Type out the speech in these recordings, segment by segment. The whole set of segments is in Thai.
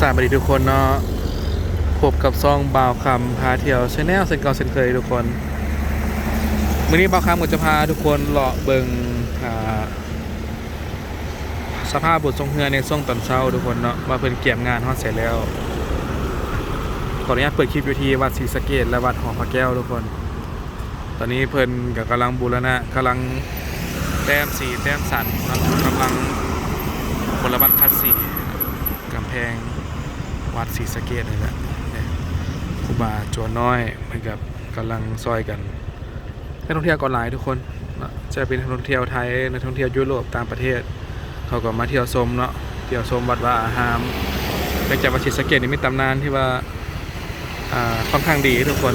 สวัสดีทุกคนเนาะพบกับซองบ่าวคำพาเที่ยวชาแนลเซนเก่าเซนเคยทุกคนวันนี้บ่าวคำก็จะพาทุกคนเลาะเบิงสภาพบททรงเฮือในช่วงตอนเช้าทุกคนเนาะว่าเพิ่นเกี่ยมงานฮอดเสร็จแล้วขออนุญาตเปิดคลิปอยู่ที่วัดศรีสะเกดและวัดหอพระแก้วทุกคน ตอนนี้เพิ่นก็กำลังบูรณะกำลังแต้มสีแต้มสันกำลังพลบัตรคัดสีกำแพง วัดศรีสะเกดนี่แหละเนี่ยครูบาโจวน้อยเหมือนกับกำลังซอยกันนักท่องเที่ยวก็หลายทุกคนจะเป็นนักท่องเที่ยวไทยนักท่องเที่ยวยุโรปต่างประเทศ เขาก็มาเที่ยวชมเนาะเที่ยวชมวัดว่าอารามเนื่องจากวัดศรีสะเกดนี่มีตำนานที่ว่าค่อนข้างดีทุกคน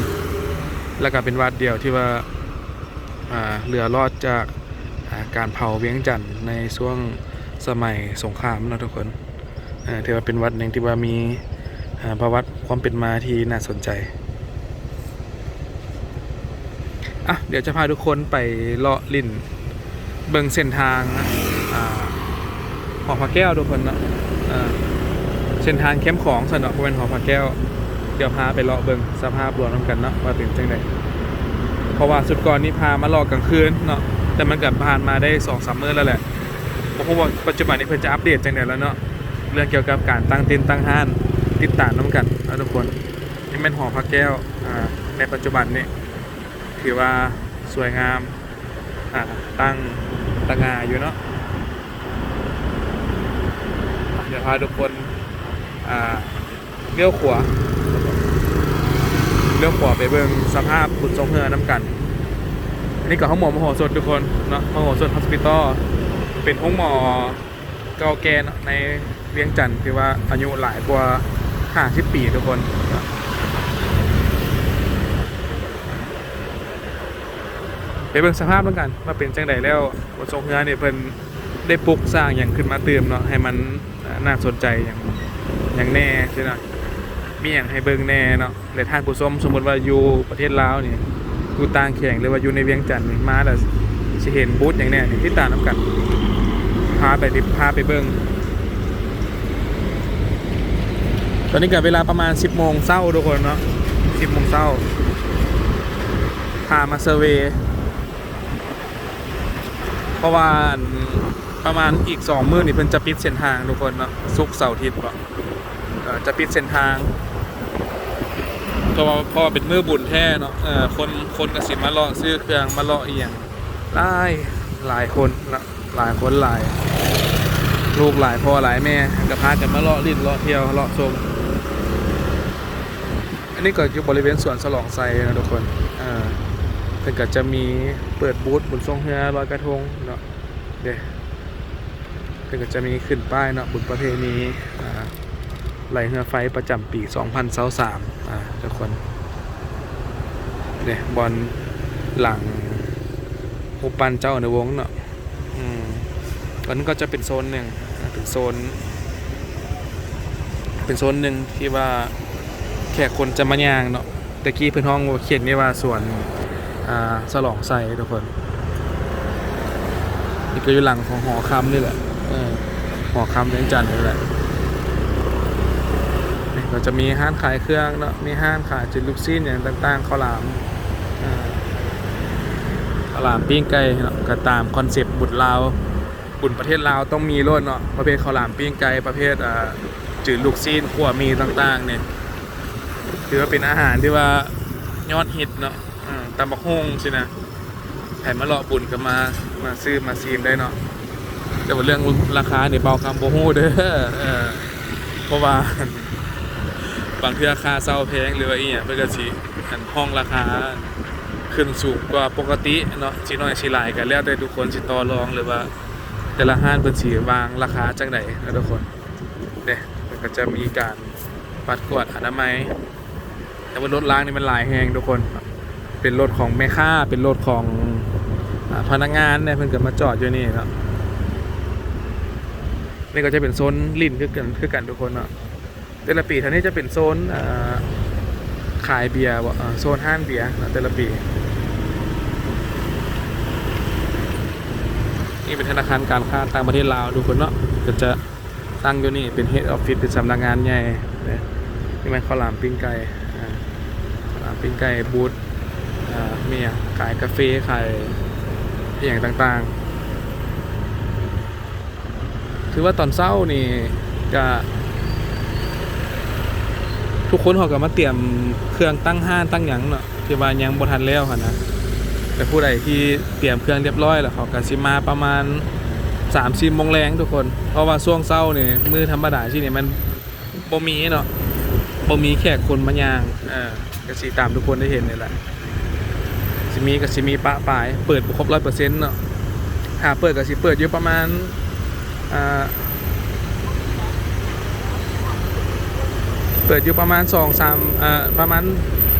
แล้วก็เป็นวัดเดียวที่ว่าเรือรอดจากการเผาเวียงจันทร์ในช่วงสมัยสงครามเนาะทุกคนอ่าถือว่าเป็นวัดหนึ่งที่ว่ามี ประวัติความเป็นมาที่น่าสนใจ อะ เดี๋ยวจะพาทุกคนไปเลาะลิ่น เบิ่งเส้นทางนะอ่าหอพระแก้วทุกคนเนาะเส้นทางเข้มของสนอกเป็นหอพระแก้ว เดี๋ยวพาไปเลาะเบิ่งสภาพรวมน้ำกันเนาะว่าเป็นจังไดเพราะว่าสุดก่อนนี่พามาเลาะกลางคืนเนาะแต่มันกับผ่านมาได้สองสามมื้อแล้วแหละเพราะว่าปัจจุบันนี้เพิ่นจะอัปเดตจังไดแล้วเนาะเรื่องเกี่ยวกับการตั้งเต็นท์ตั้งห้าน ติดตามน้ำกันเอาทุกคนนี่เป็นหอพระแก้วในปัจจุบันนี้ถือว่าสวยงามอ่าตั้งตะงาอยู่เนาะเดี๋ยวพาทุกคนเลี้ยวขวาเลือกขวาไปเบิ่งสภาพบุญทรงเฮือน้ำกันอันนี้ก็ห้องหมอมโหสถทุกคนเนาะมโหสถฮอสพิทอลเป็นห้องหมอเก่าแก่ในเวียงจันทร์ที่ว่าอายุหลายกว่า 50ปีทุกคนไปเบิ่งสภาพน้ำกันว่าเป็นจังใดแล้วบุญทรงเฮือเนี่ยเพิ่นได้ปลุกสร้างอย่างขึ้นมาเติมเนาะให้มันน่าสนใจอย่างอย่างแน่ใช่ไหมมีอย่างให้เบิ่งแน่เนาะและท่านผู้ชมสมมติว่าอยู่ประเทศลาวเนี่อยู่ต่างแข่งหรือว่าอยู่ในเวียงจันทน์มาแล้วสิเห็นบูธอย่างแน่นี่ที่ตาน้ำกันพาไปดิพาไปเบิ่ง ตอนนี้เกิดเวลาประมาณ 10โมงเช้าทุกคนเนาะ10โมงเช้าพามาเซอร์เวย์เพราะว่าประมาณอีก2มื้อนี่เพิ่นจะปิดเส้นทางทุกคนเนาะศุกเสาร์อาทิตย์บ่เอ่อจะปิดเส้นทางเพราะว่าพราะว่าเป็นมือบุญแท้เนาะเออคนคนกสิมาเลาะซื้อเครื่องมาเลาะอีหยังหลายหลายคนนะหลายคนหลาย ลูกหลายพ่อหลายแม่ก็พากันมาเลาะลิ้นเลาะเที่ยวเลาะชม อันนี้ก็อยู่บริเวณสวนสลองไซนะทุกคนเออเพิ่นก็จะมีเปิดบูธบุญทรงเฮือลอยกระทงเนาะเด้เพิ่นก็จะมีขึ้นป้ายเนาะบุญประเพณีอ่าไหลเรือไฟประจำปี 2023อ่าทุกคนเนี่ยบอลหลังหูปันเจ้าในวงเนาะอืมตอนนี้ก็จะเป็นโซนหนึ่งเป็นโซน เป็นโซนหนึ่งที่ว่า แขกคนจะมาย่างเนาะตะกี้เพื่อนห้องเขียนไว้ว่าส่วนอ่าสลองไซทุกคนนี่ก็อยู่หลังของหอคำนี่แหละหอคำเลี้ยงจันนี่แหละนี่เราจะมีห้านขายเครื่องเนาะมีห้านขายจุดลูกซีนอย่างต่างๆข้าวหลามอ่าข้าวหลามปิ้งไก่เนาะก็ตามคอนเซปต์บุตรลาวบุญประเทศลาวต้องมีรถเนาะประเภทข้าวหลามปิ้งไก่ประเภทอ่าจืดลูกซีนขั่วมีต่างๆเนี่ย ถือว่าเป็นอาหารที่ว่ายอดฮิตเนาะอ่าตำบักฮงสินะแผ่นมะเลาะบุญก็มามาซื้อมาซีมได้เนาะแต่ว่าเรื่องราคาเนี่ยเบาคำโบฮูเด้อเออเพราะว่าบางเทื่อค่าเช่าแพงหรือว่าอีหยังเพิ่นก็สิอันห้องราคาขึ้นสูงกว่าปกติเนาะสิน้อยสิหลายก็แล้วแต่ทุกคนสิต่อรองหรือว่า แต่ละห้านเพิ่นสิวางราคาจังไดนะทุกคนเด้มันก็จะมีการปัดกวดอนามัย แต่ว่ารถล้างนี่มันหลายแฮงทุกคน เป็นรถของแม่ค้า เป็นรถของอพนักงานเนี่ยเพิ่นก็มาจอดอยู่นี่เนาะนี่ก็จะเป็นโซนลิ้นคือกันคือกันทุกคนเนาะแต่ละปีท่านี้จะเป็นโซนขายเบียร์โซนห้านเบียร์แต่ละปีนี่เป็นธนาคารการค้าต่างประเทศลาวทุกคนเนาะก็จะตั้งอยู่นี่เป็นเฮดออฟฟิศเป็นสำนักงานใหญ่เนี่ยนี่มันข้าวหลามปิ้งไก่ อ่าข้าวหลามปิ้งไก่บูธอ่ามีอะขายกาแฟขายอย่างต่างๆถือว่าตอนเช้านี่จะทุกคนเขาก็มาเตรียมเครื่องตั้งห้านตั้งหยังเนาะที่ว่ายังบ่ทันแล้วค่ะนะแต่ผู้ใดที่เตรียมเครื่องเรียบร้อยแล้วเขาก็สิมาประมาณสามสี่โมงแรงทุกคน เพราะว่าช่วงเช้านี่มือธรรมดาที่นี่มันบ่มีเนาะบ่มีแขกคนมายางเออ ก็สิตามทุกคนได้เห็นนี่แหละสิมีก็สิมีปะปลาย เปิดบ่ครบร้อยเปอร์เซ็นต์เนาะถ้าเปิดก็สิเปิดอยู่ประมาณอ่าเปิดอยู่ประมาณ2 3อ่าประมาณ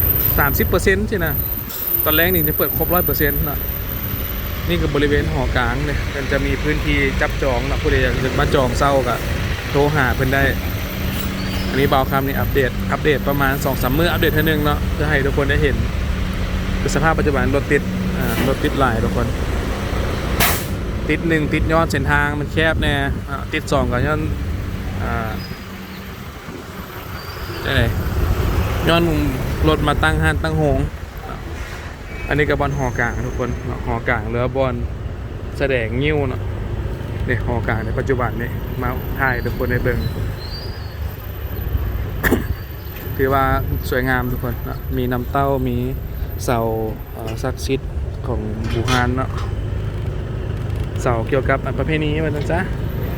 30เปอร์เซ็นต์ใช่นะตอนแรกนี่จะเปิดครบร้อยเปอร์เซ็นต์เนาะนี่คือบริเวณหอกลางเนี่ยมันจะมีพื้นที่จับจองนะผู้ใดอยากจะมาจองเศร้าก็โทรหาเพิ่นได้ อันนี้เบาคำนี่อัปเดตอัปเดตประมาณ2อสามมืออัปเดตเท่านึงเนาะเพื่อให้ทุกคนได้เห็นคือสภาพปัจจุบันรถติดอ่ารถติดหลายทุกคน ติดหนึ่งติดย้อนเส้นทางมันแคบแน่อ่าติดสองก็ย้อนอ่าได้ไหนย้อนรถมาตั้งห้านตั้งโฮงอันนี้กับบอลหอกลางทุกคนหอกลางเรือบอลแสดงงิ้วเนาะเนี่ยหอกลางในปัจจุบันนี่มาถ่ายทุกคนในเบิง ถือว่าสวยงามทุกคนนะมีน้ำเต้ามีเสาเอ่อศักดิ์สิทธิ์ของบูฮานเนาะเสาเกี่ยวกับประเพณีมันจ๊ะ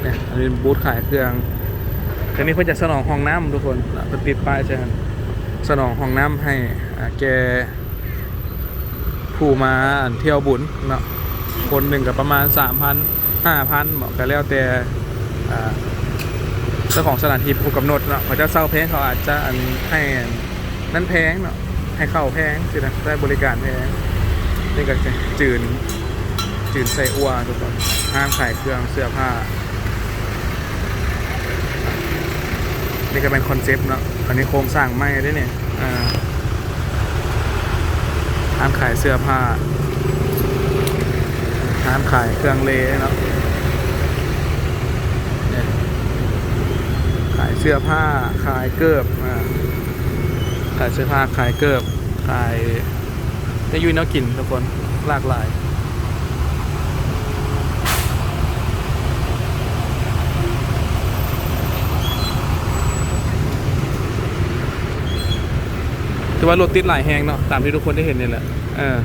เนี่ยอันนี้บูธขายเครื่องทีนี้เพื่อจะสนองห้องน้ำทุกคนเนาะเพิ่นติดป้ายใช่ไหมสนองห้องน้ำให้แกผู้มาเที่ยวบุญเนาะคนหนึ่งกับประมาณ3,000 5,000บอกกันแล้วแต่อ่า เจ้าของสถานที่ผู้กำหนดเนาะเขาจะเศร้าแพงเขาอาจจะอันให้นั่นแพงเนาะให้เข้าแพงสินะได้บริการแพงนี่ก็จะจืนจืนใส่อัวทุกคนห้างขายเครื่องเสื้อผ้านี่ก็เป็นคอนเซปต์เนาะอันนี้โครงสร้างไม้ด้เนี่ยอ่าร้านขายเสื้อผ้าร้านขายเครื่องเลเนาะเนี่ยขายเสื้อผ้าขายเกิบอ่าขายเสื้อผ้าขายเกิบขายได้ยุ้ยนาะกินทุกคนหลากหลายถือว่ารถติดหลายแหงเนาะตามที่ทุกคนได้เห็นนี่แหละเออ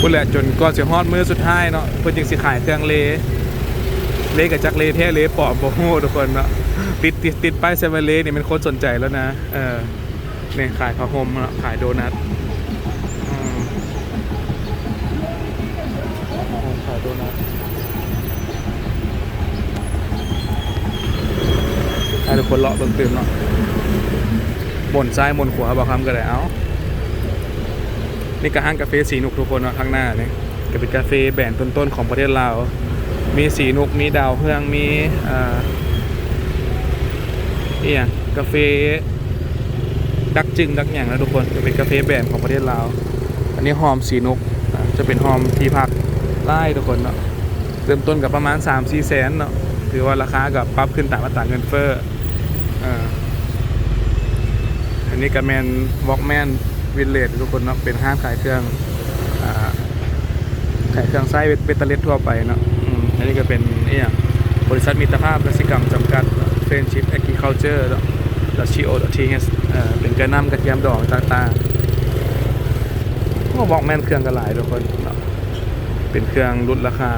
พูดแหละจนก่อนเสียฮอดมือสุดท้ายเนาะเพิ่นจึงสิขายเครื่องเล เลกับจักเลแท้เลปอบ่ฮู้ทุกคนเนาะติดติดติดป้ายเซเว่นเลนี่ยมันคนสนใจแล้วนะเออเนี่ยขายผ้าห่มเนาะขายโดนัทขายโดนัทให้ทุกคนเลาะเบิ่งตื่นเนาะบนซ้ายบนขวาบอกคำก็ได้เอานี่ก็ห้างกาแฟสีนุกทุกคนเนาะข้างหน้านี่ก็เป็นกาแฟแบรนด์ต้นๆของประเทศลาว มีสีนุกมีดาวเฮืองมีอ่านี่อย่างกาแฟดักจึงดักอย่างนะทุกคนจะเป็นกาแฟแบรนด์ของประเทศลาวอันนี้หอมสีนุกจะเป็นหอมที่พักไล่ทุกคนเนาะเริ่มต้นกับประมาณ 3 4แสนเนาะถือว่าราคากับปรับขึ้นตามอัตราเงินเฟ้ออ่าอันนี้ก็แมนวอล์กแมนวินเลดทุกคนเนาะเป็นห้างขายเครื่องอขายเครื่องไส้เบตเตอร์เลสทั่วไปเนาะ นนี้ก็เป็นเนี่ยบริษัทมิตรภาพกสิกรรมจำกัดเฟรนชิพแอ r ิ c เค t เจอร์เนาะดัชชีโอทีเอสเป็นกระน้ำกระเทียมดอกต่างๆก็บอกแม่นเครื่องกันหลายทุกคนเป็นเครื่องลดราคา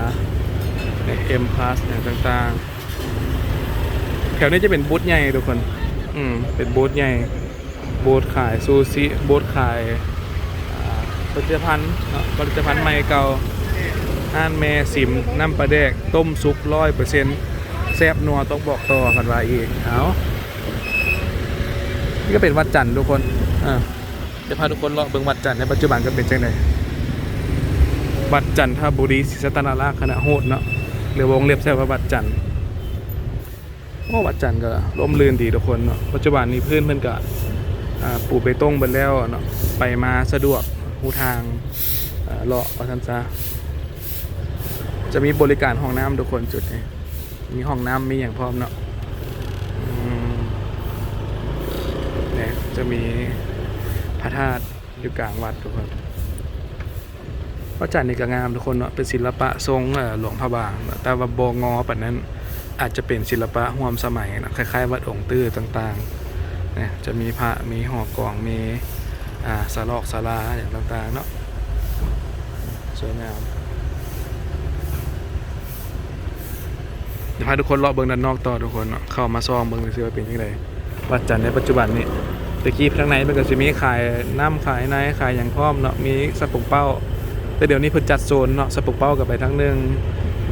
ใน M Plus อย่างต่างๆ แถวนี้จะเป็นบูธใหญ่ทุกคน อืม เป็นบูธใหญ่บูธขายซูชิบูธขายผลิตภัณฑ์ผลิตภัณฑ์ใหม่เก่า อ่านแม่สิมน้ำปลาแดก ต้มซุปร้อยเปอร์เซ็นต์แซ่บนัวต้องบอกต่อพันวาอีกเอานี่ก็เป็นวัดจันทร์ทุกคนอ่าจะพาทุกคนเลาะเบิ่งวัดจันทร์ในปัจจุบันก็เป็นจังไดบัตรจันทบุรีศรีสัตนาราคณะโหดเนาะหรือวงเล็บแซวว่าบัตรจันทร์โอ้บัตรจันทร์ก็ร่มรื่นดีทุกคนเนาะปัจจุบันนี้เพื่อนเพื่อนก็อ่าปลูกไปต้งไปแล้วเนาะไปมาสะดวกหูทางอ่าเลาะว่าทันซะ จะมีบริการห้องน้ำทุกคนจุดนี้มีห้องน้ำมีอย่างพร้อมเนาะเนี่ยจะมีพระธาตุอยู่กลางวัดทุกคนพระจันทร์นี่ก็งามทุกคนเนาะเป็นศิลปะทรงหลวงพระบาง แต่ว่าโบงอแบบนั้นอาจจะเป็นศิลปะร่วมสมัยนะคล้ายๆ วัดองค์ตื้อต่างๆเนี่ยจะมีพระมีหอกองมีอ่าสลอกสลาอย่างต่างๆเนาะสวยงาม เดี๋ยวพาทุกคนเลาะเบิ่งด้านนอกต่อทุกคนเนาะเข้ามาซองเบิ่งซิว่าเป็นยังไงวัดจันทร์ในปัจจุบันนี่ตะกี้ข้างในมันก็จะมีขายน้ำขายในขายอย่างพร้อมเนาะมีสปุกเป้า แต่เดี๋ยวนี้เพิ่นจัดโซนเนาะสปุกเป้ากับไปทั้งหนึง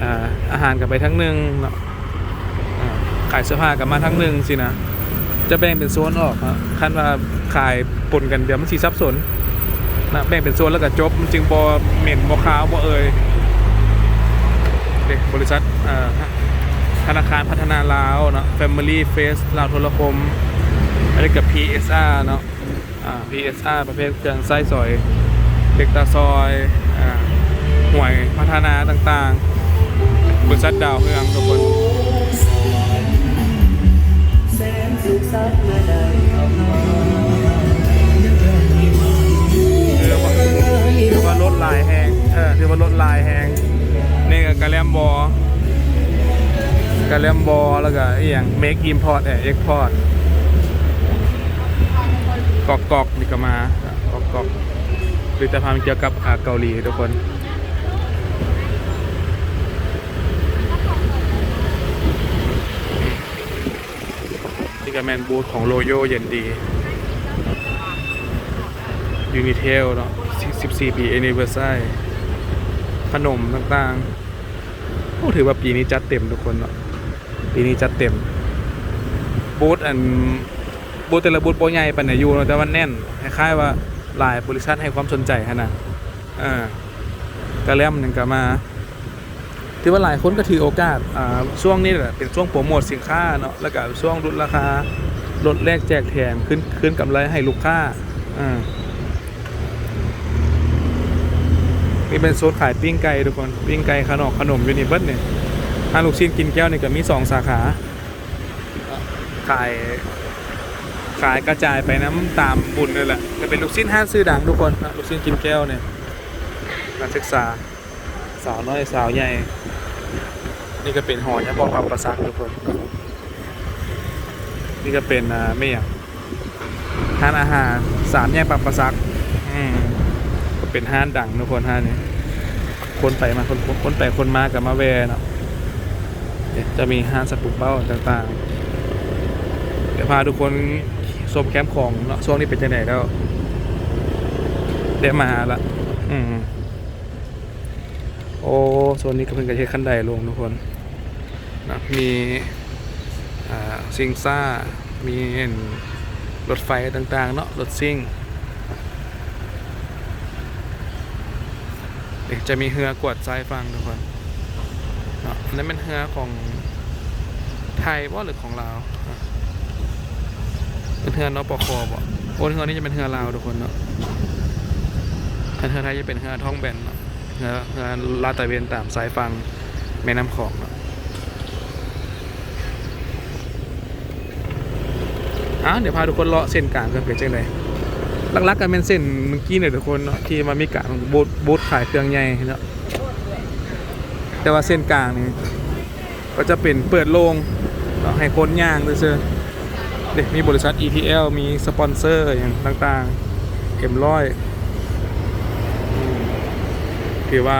อ่าอาหารกับไปทั้งหนึงเนาะขายเสื้อผ้ากับมาทั้งหนึงสินะจะแบ่งเป็นโซนออกเนาะคันว่าขายปนกันเดี๋ยวมันสิซับสนนะแบ่งเป็นโซนแล้วก็จบมันจึงบ่เหม็นบ่ขาวบ่เอ่ยเด็กบริษัทอ่า ธนาคารพัฒนาลาวเนาะ Family Face ลาวโทรคมอันนี้กับ PSR เนาะ อ่า PSR ประเภทเครื่องไส้ซอยเด็กตาซอยอ่าห่วยพัฒนาต่างๆบริษัทดาวเฮืองทุกคนถือว่าถือว่ารถลายแหงเออถือว่ารถลายแหงนี่ก็กระแลมบอ กาเลมบอแล้วก็อีอย่าง make import เอ่อ export กอกกอกนี่ก็มากอกกอกผลิตภัณฑ์เกี่ยวกับอาเกาหลีทุกคนนี่ก็แมนบูธของโรโยเย็นดียูนิเทลเนาะ14 ปี anniversary ขนมต่างๆโอ้ถือว่าปีนี้จัดเต็มทุกคนเนาะ ปีนี้จัดเต็ม บูธอันบูธแต่ละบูธโปรใหญ่ปันเนี่ยอยู่แต่ว่าแน่นคล้ายๆว่าหลายบริษัทให้ความสนใจขนาดเออกระเล่มหนึ่งก็มาถือว่าหลายคนก็ถือโอกาสอ่าช่วงนี้แหละเป็นช่วงโปรโมทสินค้าเนาะแล้วก็ช่วงลดราคาลดแลกแจกแถมขึ้นขึ้นกำไรให้ลูกค้าอ่านี่เป็นโซนขายปิ้งไก่ทุกคนปิ้งไก่ขนมขนมยูนิเบิร์ตเนี่ย ห้างลูกชิ้นกินแก้วนี่ก็มีสองสาขา ขาย ขายกระจายไปน้ำตามบุญเลยแหละจะเป็นลูกชิ้นห้างซื้อดังทุกคนลูกชิ้นกินแก้วเนี่ยการศึกษาสาวน้อยสาวใหญ่ นี่ก็เป็นหอยะบอกปับประสักทุกคน นี่ก็เป็นอ่าไม่อย่างทานอาหารสามแยกปับประสักอืมเป็นห้านดังทุกคนห้านนี้คนไปมาคนคนไปคนมากับมาแวเนาะ จะมีห้างสัตว์ปลูกเป้าต่างๆ เดี๋ยวพาทุกคนชมแคมป์ของเนาะช่วงนี้เป็นจังไหนแล้วได้มาละอืมโอ้โซนนี้ก็เพิ่งกระเทศขั้นใดลงทุกคนนะมีซิงซ่า มีรถไฟต่างๆ เนาะรถซิ่งจะมีเรือกวดทรายฟังทุกคน นาะอันนั้นเป็นเรือของไทยว่าหรือของลาวเป็นเรือนปคบ่โอ้เรือนี้จะเป็นเรือลาวทุกคนเนาะถ้าเรือไทยจะเป็นเรือท้องแบนเนาะเรือเรือลาตะเวนตามสายฟังแม่น้ำของเนาะอะเดี๋ยวพาทุกคนเลาะเส้นกลางกันเป็นจังไดลักๆกันเป็นเส้นเมื่อกี้เนี่ยทุกคนเนาะที่มามีการบูธบูธขายเครื่องใหญ่เนาะ แต่ว่าเส้นกลางนี่ก็จะเป็นเปิดโลงให้คนย่างด้วยเซอเด็กมีบริษัท ETL มีสปอนเซอร์อย่างต่างๆเอ็มร้อยถือว่า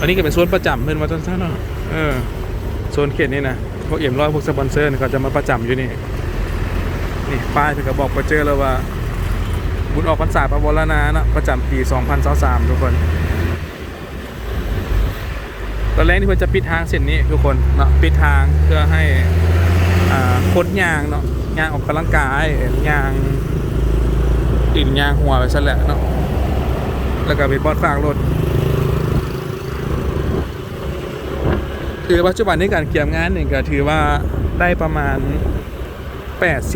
อันนี้ก็เป็นโซนประจำเพื่อนว่าต้นๆเนาะเออโซนเขตนี่นะพวกเอ็มร้อยพวกสปอนเซอร์เขาจะมาประจำอยู่นี่นี่ป้ายเพิ่นก็บบอกไปเจอแล้วว่า บุญออกพรรษาพระวรนานาะประจำปี 2023 ทุกคน อนแรกที่เพิ่นจะปิดทางเส้นนี้ทุกคนเนาะปิดทางเพื่อให้อ่าคนยางเนาะยางออกกำลังกายยางติ่นยางหัวไปซะแหละเนาะแล้วก็ไปบอดฝากรถคือปัจจุบันในการเกี่ยมงานนี่ก็ถือว่าได้ประมาณ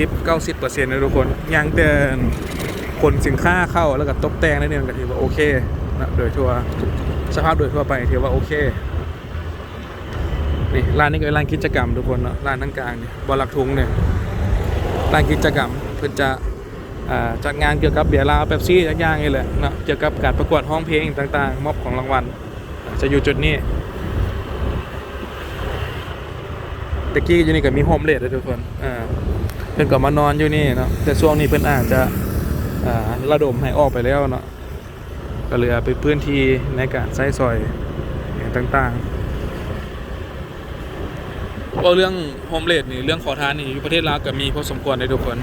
80-90%นะทุกคนยังเดินขนสินค้าเข้าแล้วก็ตกแต่งได้เนี่ยก็ถือว่าโอเคนะโดยทั่วสภาพโดยทั่วไปถือว่าโอเค นี่ร้านนี้ก็เป็นร้านกิจกรรมทุกคนเนาะร้านทั้งกลางเนี่ยบอลลักทุงเนี่ยร้านกิจกรรมเพื่อจะจัดงานเกี่ยวกับเบียร์ลาวเป๊ปซี่ย่างๆนี่แหละเนาะเกี่ยวกับการประกวดห้องเพลงต่างๆ มอบของรางวัล จะอยู่จุดนี้ตะกี้อยู่นี่ก็มีโฮมเลดเลยทุกคนเพิ่อนก็มานอนอยู่นี่เนาะแต่ช่วงนี้เพิ่อนอาจจะระดมให้ออกไปแล้วเนาะก็เหลือเป็นพื้นที่ในการใช้สอยต่างๆ ว่าเรื่องโฮมเลดนี่เรื่องขอทานนี่อยู่ประเทศลาวก็มีพอสมควรเลยทุกคน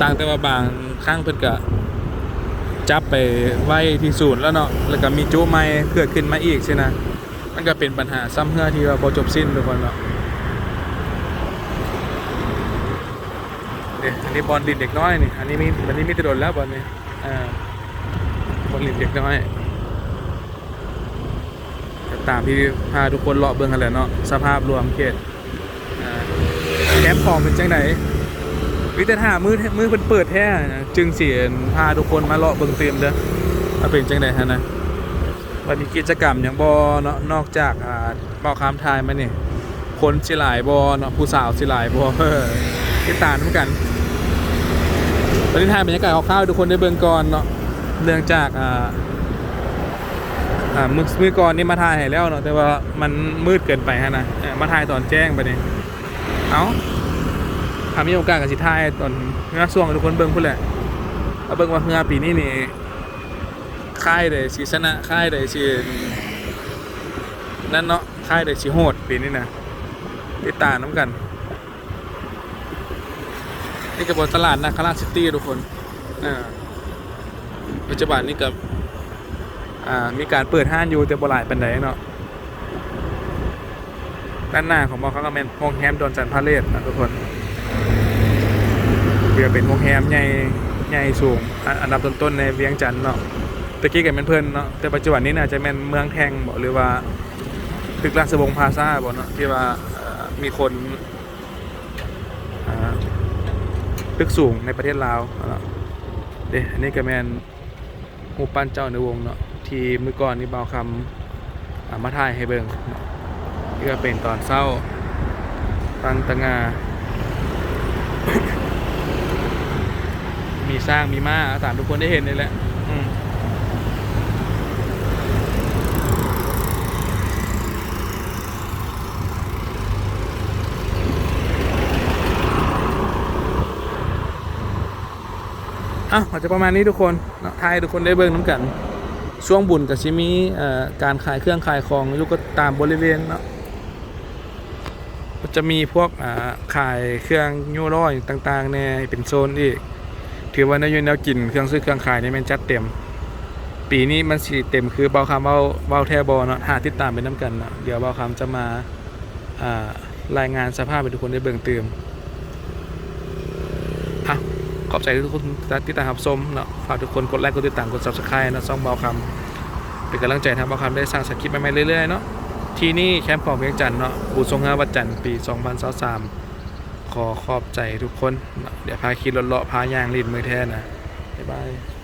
ต่างแต่ว่าบางครั้งเพิ่นก็จับไปไว้ที่ศูนย์แล้วเนาะแล้วก็มีจ้ไม้เกิดขึ้นมาอีกใช่นะมันก็เป็นปัญหาซ้ำเฮือที่ว่าบ่จบสิ้นทุกคนเนาะเนี่ยอันนี้บอลดินเด็กน้อยนี่อันนี้มีอันนี้มีตะโดนแล้วบอลนี่อ่าบอลดินเด็กน้อย ตามที่พาทุกคนเลาะเบิ่งกันแหละเนาะสภาพรวมเขตอ่าแคมป์ของเป็นจังไดวิแต่ถ้ามือมือเพิ่นเปิดแท้นะจึงเสิพาทุกคนมาเลาะเบิ่งเต็มเด้อาเป็นจังได๋ฮะนะว่ามีกิจกรรมหยังบ่เนาะนอกจากอ่าเว้าคำทายมานี่คนสิหลายบ่เนาะผู้สาวสิหลายบ่เออติดตามนกันตอนนี้ถ่ายบรรยากาศคร่าวๆทุกคนได้เบิ่งก่อนเนาะเนื่องจากอ่า อ่ามือมือก่อนนี่มาถ่ายให้แล้วเนาะแต่ว่ามันมืดเกินไปฮะนะมาถ่ายตอนแจ้งไปนี่เอ้าถ้ามีโอกาสกับสิทายตอนเงาส่วงทุกคนเบิ่งพุ่นแหละเอาเบิ่งว่าเงาปีนี้นี่ค่ายได้สีชนะค่ายได้สีนั่นเนาะค่ายได้สีโหดปีนี้นะติดตามน้ำกัน นี่ก็บนตลาดนาคาราซิตี้ทุกคนอ่าปัจจุบันนี้กับ อ่ามีการเปิดห้างอยู่แต่บ่หลายปานใดเนาะด้านหน้าของมอเขาก็เป็นโรงแรมดอนจันทร์พาเลสนะทุกคนเพื่อเป็นโรงแรมใหญ่ใหญ่สูง อันดับต้นๆในเวียงจันทน์เนาะตะกี้ก็เป็นเพิ่อนเนาะแต่ปัจจุบันนี้น่าจะเป็นเมืองแทงบ่หรือว่าตึกราชวงศ์พาซาบ่เนาะที่ว่ามีคนตึกสูงในประเทศลาวเนาะเด้อันนี้ก็แมนรูปปั้นเจ้าในวงเนาะ ที่มือก่อนนี่เบาคำอ่ามาถ่ายให้เบิ่งเนาะนี่ก็เป็นตอนเช้าตั้งตงา มีสร้างมีมาตามทุกคนได้เห็นนี่แหละอะอาจจะประมาณนี้ทุกคนเนาะทายทุกคนได้เบิ่งน้ำกัน ช่วงบุญกับชิมีการขายเครื่องขายของอยู่ก็ตามบริเวณเนาะก็จะมีพวกขายเครื่องยูร้อยต่างๆเนี่ยเป็นโซนอีก ถือว่าในอยูแนวกินเครื่องซื้อเครื่องขายนี่แมันจัดเต็ม ปีนี้มันสีเต็มคือเบาคำเบาเบาแทบอเนาะหาติดตามไปน้ำกันเนาะเดี๋ยวเบาคำจะมารายงานสภาพให้ทุกคนได้เบิ่งเติม อบใจทุกคนที่ตามรับชมเนาะฝากทุกคนกดไลค์กดติดตามกด subscribe นะซ่องเบาคำเป็นกำลังใจทางเบาคำได้สร้างสคริปต์ใหม่ๆเรื่อยๆเนาะที่นี่แคมป์ของเวียงจันทน์เนาะบูทรงงาวัดจันทร์ปี 2023ขอขอบใจทุกคน เดี๋ยวพาขี่รถเลาะพาย่างลีดมือแทนนะบ๊ายบาย